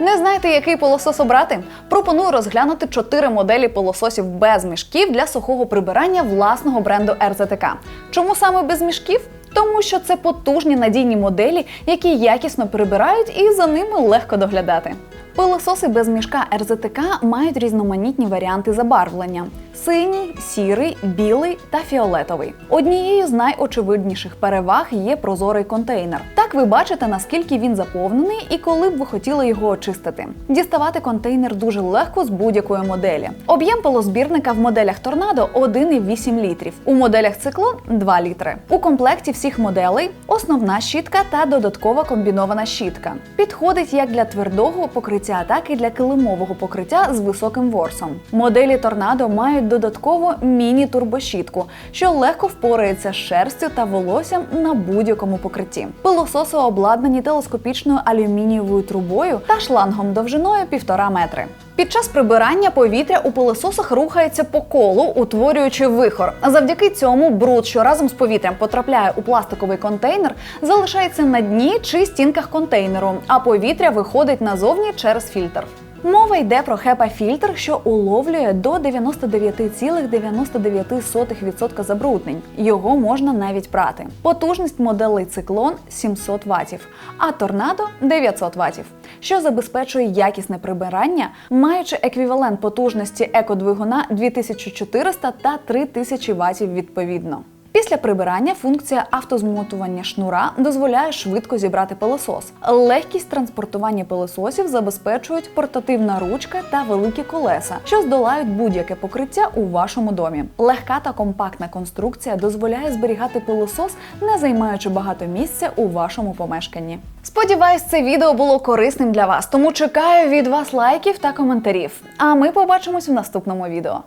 Не знаєте, який пилосос обрати? Пропоную розглянути чотири моделі пилососів без мішків для сухого прибирання власного бренду РЗТК. Чому саме без мішків? Тому що це потужні надійні моделі, які якісно прибирають і за ними легко доглядати. Пилососи без мішка РЗТК мають різноманітні варіанти забарвлення: синій, сірий, білий та фіолетовий. Однією з найочевидніших переваг є прозорий контейнер. Так ви бачите, наскільки він заповнений і коли б ви хотіли його очистити. Діставати контейнер дуже легко з будь-якої моделі. Об'єм пилозбірника в моделях Торнадо 1,8 літрів, у моделях Циклон 2 літри. У комплекті всіх моделей основна щітка та додаткова комбінована щітка. Підходить як для твердого покриття, так і для килимового покриття з високим ворсом. Моделі Торнадо мають додатково міні-турбощітку, що легко впорається з шерстю та волоссям на будь-якому покритті. Пилососи обладнані телескопічною алюмінієвою трубою та шлангом довжиною 1,5 метри. Під час прибирання повітря у пилососах рухається по колу, утворюючи вихор. Завдяки цьому бруд, що разом з повітрям потрапляє у пластиковий контейнер, залишається на дні чи стінках контейнеру, а повітря виходить назовні через фільтр. Мова йде про HEPA-фільтр, що уловлює до 99,99% забруднень. Його можна навіть прати. Потужність моделей циклон 700 Вт, а торнадо 900 Вт, що забезпечує якісне прибирання, маючи еквівалент потужності екодвигуна 2400 та 3000 Вт відповідно. Після прибирання функція автозмотування шнура дозволяє швидко зібрати пилосос. Легкість транспортування пилососів забезпечують портативна ручка та великі колеса, що здолають будь-яке покриття у вашому домі. Легка та компактна конструкція дозволяє зберігати пилосос, не займаючи багато місця у вашому помешканні. Сподіваюсь, це відео було корисним для вас, тому чекаю від вас лайків та коментарів. А ми побачимось в наступному відео.